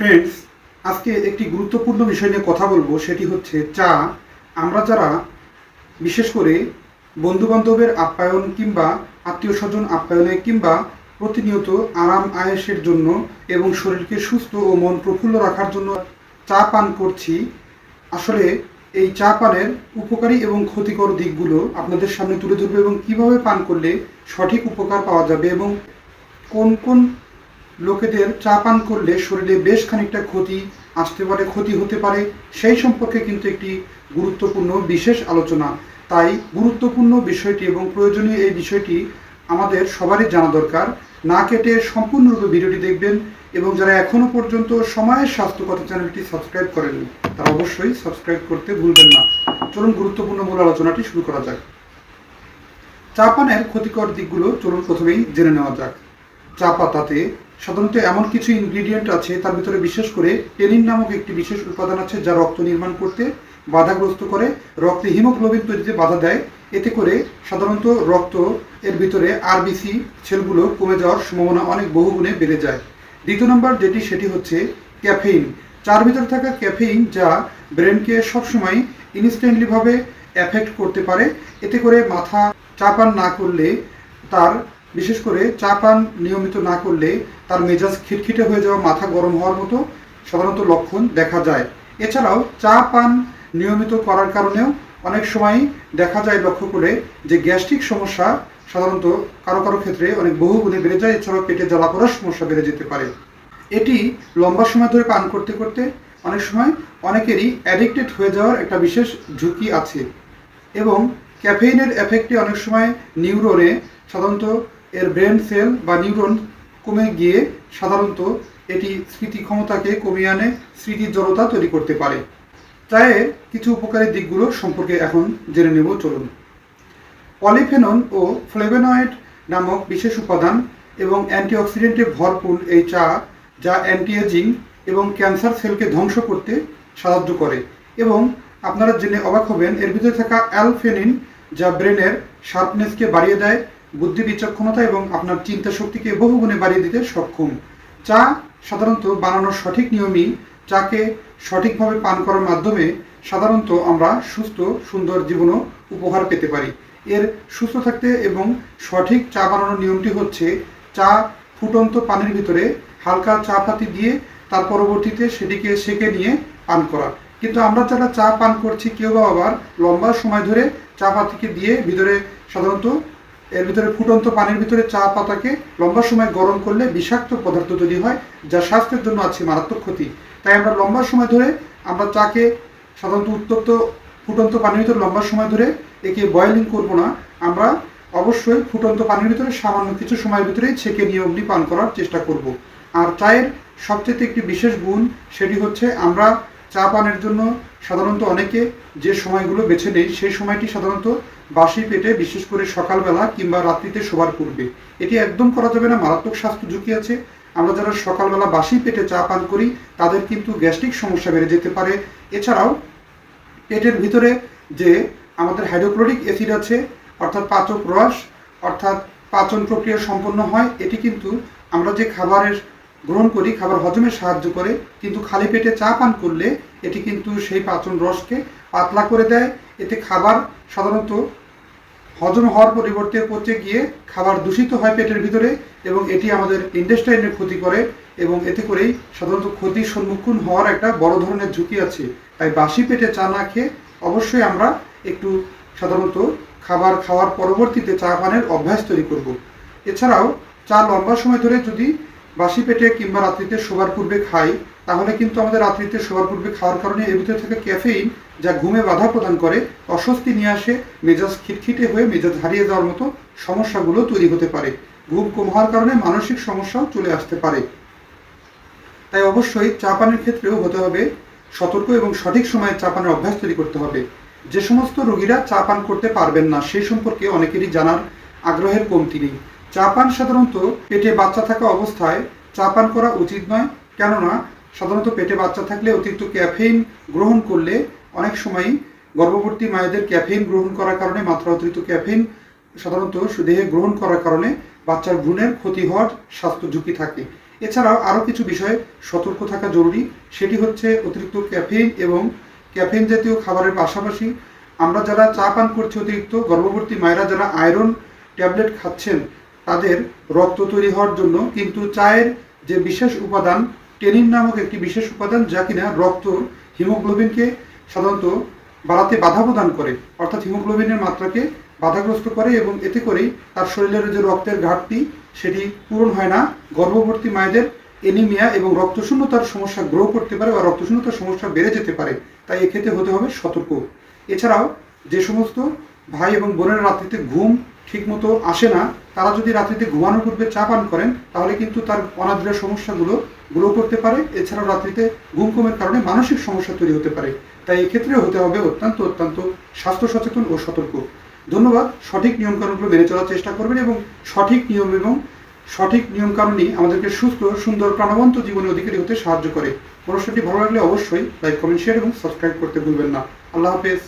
Friends আজকে একটি গুরুত্বপূর্ণ বিষয় নিয়ে কথা বলব, সেটি হচ্ছে চা। আমরা যারা, বিশেষ করে বন্ধু বান্ধবের আপ্যায়ন কিংবা আত্মীয় স্বজন আপ্যায়নে কিংবা প্রতিনিয়ত আরাম আয়েসের জন্য এবং শরীরকে সুস্থ ও মন প্রফুল্ল রাখার জন্য চা পান করছি, আসলে এই চা পানের উপকারী এবং ক্ষতিকর দিকগুলো আপনাদের সামনে তুলে ধরবো এবং কীভাবে পান করলে সঠিক উপকার পাওয়া যাবে এবং কোন কোন লোকেদের চা পান করলে শরীরে বেশ খানিকটা ক্ষতি আসতে পারে, ক্ষতি হতে পারে। সেই সম্পর্কে কিন্তু একটি গুরুত্বপূর্ণ বিশেষ আলোচনা। তাই গুরুত্বপূর্ণ বিষয়টি এবং প্রয়োজনীয় এই বিষয়টি আমাদের সবারই জানা দরকার। না কেটে সম্পূর্ণরূপে ভিডিওটি দেখবেন এবং যারা এখনও পর্যন্ত সময়ের স্বাস্থ্য কথা চ্যানেলটি সাবস্ক্রাইব করেননি, তারা অবশ্যই সাবস্ক্রাইব করতে ভুলবেন না। চলুন গুরুত্বপূর্ণ মূল আলোচনাটি শুরু করা যাক। চা পানের ক্ষতিকর দিকগুলো চলুন প্রথমেই জেনে নেওয়া যাক। চা পাতাতে সাধারণত এমন কিছু ইনগ্রিডিয়েন্ট আছে, তার ভিতরে বিশেষ করে টেনিন নামক একটি বিশেষ উপাদান আছে যা রক্ত নির্মাণ করতে বাধাগ্রস্ত করে। রক্তে হিমোগ্লোবিন তৈরিতে বাধা দেয়। এতে করে সাধারণত রক্ত এর ভিতরে আরবিসি সেলগুলো কমে যাওয়ার সম্ভাবনা অনেক বহুগুণে বেড়ে যায়। দ্বিতীয় নম্বর যেটি, সেটি হচ্ছে ক্যাফেইন। চার ভিতরে থাকা ক্যাফেইন যা ব্রেনকে সবসময় ইনস্ট্যান্টলিভাবে এফেক্ট করতে পারে। এতে করে মাথা চাপান না করলে, তার বিশেষ করে চা পান নিয়মিত না করলে তার মেজাজ খিটখিটে হয়ে যাওয়া, মাথা গরম হওয়ার মতো সাধারণত লক্ষণ দেখা যায়। এছাড়াও চা পান নিয়মিত করার কারণেও অনেক সময় দেখা যায় লক্ষ্য করে যে গ্যাস্ট্রিক সমস্যা সাধারণত কারও কারও ক্ষেত্রে অনেক বহুগুণে বেড়ে যায়। এছাড়াও পেটে জ্বালা পড়ার সমস্যা বেড়ে যেতে পারে। এটি লম্বা সময় ধরে পান করতে করতে অনেক সময় অনেকেরই অ্যাডিক্টেড হয়ে যাওয়ার একটা বিশেষ ঝুঁকি আছে এবং ক্যাফেইনের এফেক্টে অনেক সময় নিউরোনে সাধারণত এর ব্রেন সেল বা নিউরন কমে গিয়ে সাধারণত এটি স্মৃতি ক্ষমতাকে কমিয়ে আনে স্মৃতির জড়তা তৈরি করতে পারে। চায়ের কিছু উপকারী দিকগুলো সম্পর্কে এখন জেনে নেব, চলুন। পলিফেনন ও ফ্লেভেনয়েড নামক বিশেষ উপাদান এবং অ্যান্টিঅক্সিডেন্টে ভরপুর এই চা যা অ্যান্টি এজিং এবং ক্যান্সার সেলকে ধ্বংস করতে সাহায্য করে এবং আপনারা জেনে অবাক হবেন, এর ভিতরে থাকা অ্যালফেনিন যা ব্রেনের শার্পনেসকে বাড়িয়ে দেয় বুদ্ধি বিচক্ষণতা এবং আপনার চিন্তা শক্তিকে বহুগুণে বাড়িয়ে দিতে সক্ষম। চা সাধারণত বানানোর সঠিক নিয়মই চাকে সঠিকভাবে পান করার মাধ্যমে সাধারণত আমরা সুস্থ, সুন্দর জীবনও উপহার পেতে পারি। এর সুস্থ থাকতে এবং সঠিক চা বানানোর নিয়মটি হচ্ছে চা ফুটন্ত পানির ভিতরে হালকা চা পাতি দিয়ে তার পরবর্তীতে সেটিকে সেকে নিয়ে পান করা। কিন্তু আমরা যারা চা পান করছি, কেউ বা আবার লম্বা সময় ধরে চা পাতিকে দিয়ে ভিতরে সাধারণত এর ভিতরে ফুটন্ত পানির ভিতরে চা পাতাকে লম্বা সময় গরম করলে বিষাক্ত পদার্থ তৈরি হয়, যা স্বাস্থ্যের জন্য আছে মারাত্মক ক্ষতি। তাই আমরা লম্বা সময় ধরে আমরা চাকে সাধারণত উত্তপ্ত ফুটন্ত পানির ভিতরে লম্বা সময় ধরে একে বয়েলিং করব না। আমরা অবশ্যই ফুটন্ত পানির ভিতরে সামান্য কিছু সময়ের ভিতরেই ছেঁকে নিয়ে অগ্নি পান করার চেষ্টা করব। আর চায়ের সবচেয়ে একটি বিশেষ গুণ সেটি হচ্ছে আমরা চা পানের জন্য সাধারণত অনেকে যে সময়গুলো বেছে নেয় সেই সময়টি সাধারণত বাসি পেটে, বিশেষ করে সকালবেলা কিংবা রাত্রিতে শোবার পূর্বে। এটি একদম করা যাবে না, মারাত্মক স্বাস্থ্য ঝুঁকি আছে। আমরা যারা সকালবেলা বাসি পেটে চা পান করি, তাদের কিন্তু গ্যাস্ট্রিক সমস্যা বেড়ে যেতে পারে। এছাড়াও পেটের ভিতরে যে আমাদের হাইড্রোক্লোরিক অ্যাসিড আছে, অর্থাৎ পাচক রস, অর্থাৎ পাচন প্রক্রিয়া সম্পন্ন হয়, এটি কিন্তু আমরা যে খাবারের গ্রহণ করি, খাবার হজমে সাহায্য করে, কিন্তু খালি পেটে চা পান করলে এটি কিন্তু সেই পাচন রসকে পাতলা করে দেয় এতে খাবার সাধারণত হজম হওয়ার পরিবর্তে পচে গিয়ে খাবার দূষিত হয় পেটের ভিতরে এবং এটি আমাদের ইন্ডেস্টাইনের ক্ষতি করে এবং এতে করেই সাধারণত ক্ষতির সম্মুখীন হওয়ার একটা বড় ধরনের ঝুঁকি আছে তাই বাসি পেটে চা না খেয়ে অবশ্যই আমরা একটু সাধারণত খাবার খাওয়ার পরবর্তীতে চা পানের অভ্যাস তৈরি করব। এছাড়াও চা লম্বা সময় ধরে যদি বাসি পেটে কিংবা রাত্রিতে শোবার পূর্বে খাই, তাহলে কিন্তু আমাদের রাত্রিতে শোবার পূর্বে খাওয়ার কারণে এর ভিতরে থাকা ক্যাফেইন, যা ঘুমে বাধা প্রদান করে, অস্বস্তি নিয়ে আসে, মেজাজ খিটখিটে হয়ে মেজাজ হারিয়ে যাওয়ার মতো সমস্যাগুলো তৈরি হতে পারে। ঘুম কম হওয়ার কারণে মানসিক সমস্যাও চলে আসতে পারে। তাই অবশ্যই চা পানের ক্ষেত্রেও হতে হবে, সতর্ক এবং সঠিক সময়ে চা পানের অভ্যাস তৈরি করতে হবে। যে সমস্ত রোগীরা চা পান করতে পারবেন না সেই সম্পর্কে অনেকেরই জানার আগ্রহের কমতি নেই। চা পান সাধারণত পেটে বাচ্চা থাকা অবস্থায় চা পান করা উচিত নয়, কেননা সাধারণত পেটে বাচ্চা থাকলে অতিরিক্ত ক্যাফেইন গ্রহণ করলে অনেক সময়ই গর্ভবতী মায়েদের ক্যাফেইন গ্রহণ করার কারণে, মাত্রা অতিরিক্ত ক্যাফেইন সাধারণত দেহে গ্রহণ করার কারণে বাচ্চার ভ্রূণের ক্ষতি হওয়ার স্বাস্থ্য ঝুঁকি থাকে। এছাড়াও আরও কিছু বিষয়ে সতর্ক থাকা জরুরি, সেটি হচ্ছে অতিরিক্ত ক্যাফেইন এবং ক্যাফেইন জাতীয় খাবারের পাশাপাশি আমরা যারা চা পান করছি অতিরিক্ত, গর্ভবতী মায়েরা যারা আয়রন ট্যাবলেট খাচ্ছেন তাদের রক্ত তৈরি হওয়ার জন্য, কিন্তু চায়ের যে বিশেষ উপাদান, টেনিন নামক একটি বিশেষ উপাদান যা কিনা রক্ত হিমোগ্লোবিনকে সাধারণত বাড়াতে বাধা প্রদান করে, অর্থাৎ হিমোগ্লোবিনের মাত্রাকে বাধাগ্রস্ত করে এবং এতে করেই তার শরীরের যে রক্তের ঘাটতি, সেটি পূরণ হয় না। গর্ভবতী মায়েদের এনিমিয়া এবং রক্তশূন্যতার সমস্যা গ্রো করতে পারে বা রক্তশূন্যতার সমস্যা বেড়ে যেতে পারে, তাই এক্ষেত্রে হতে হবে সতর্ক। এছাড়াও যে সমস্ত ভাই এবং বোনের রাত্রিতে ঘুম ঠিকমতো আসে না। তারা যদি রাত্রিতে ঘুমানোর পূর্বে চা পান করেন, তাহলে কিন্তু তার অনাদ্রের সমস্যাগুলো গ্রো করতে পারে। এছাড়াও রাত্রিতে ঘুম কমের কারণে মানসিক সমস্যা তৈরি হতে পারে। তাই এক্ষেত্রে হতে হবে অত্যন্ত অত্যন্ত স্বাস্থ্য সচেতন ও সতর্ক। ধন্যবাদ। সঠিক নিয়মকানুনগুলো মেনে চলার চেষ্টা করবেন এবং সঠিক নিয়ম এবং সঠিক নিয়মকানুনই আমাদেরকে সুস্থ, সুন্দর, প্রাণবন্ত জীবনের অধিকারী হতে সাহায্য করে। অনুষ্ঠানটি ভালো লাগলে অবশ্যই লাইক, কমেন্ট, শেয়ার এবং সাবস্ক্রাইব করতে ভুলবেন না। আল্লাহ হাফেজ।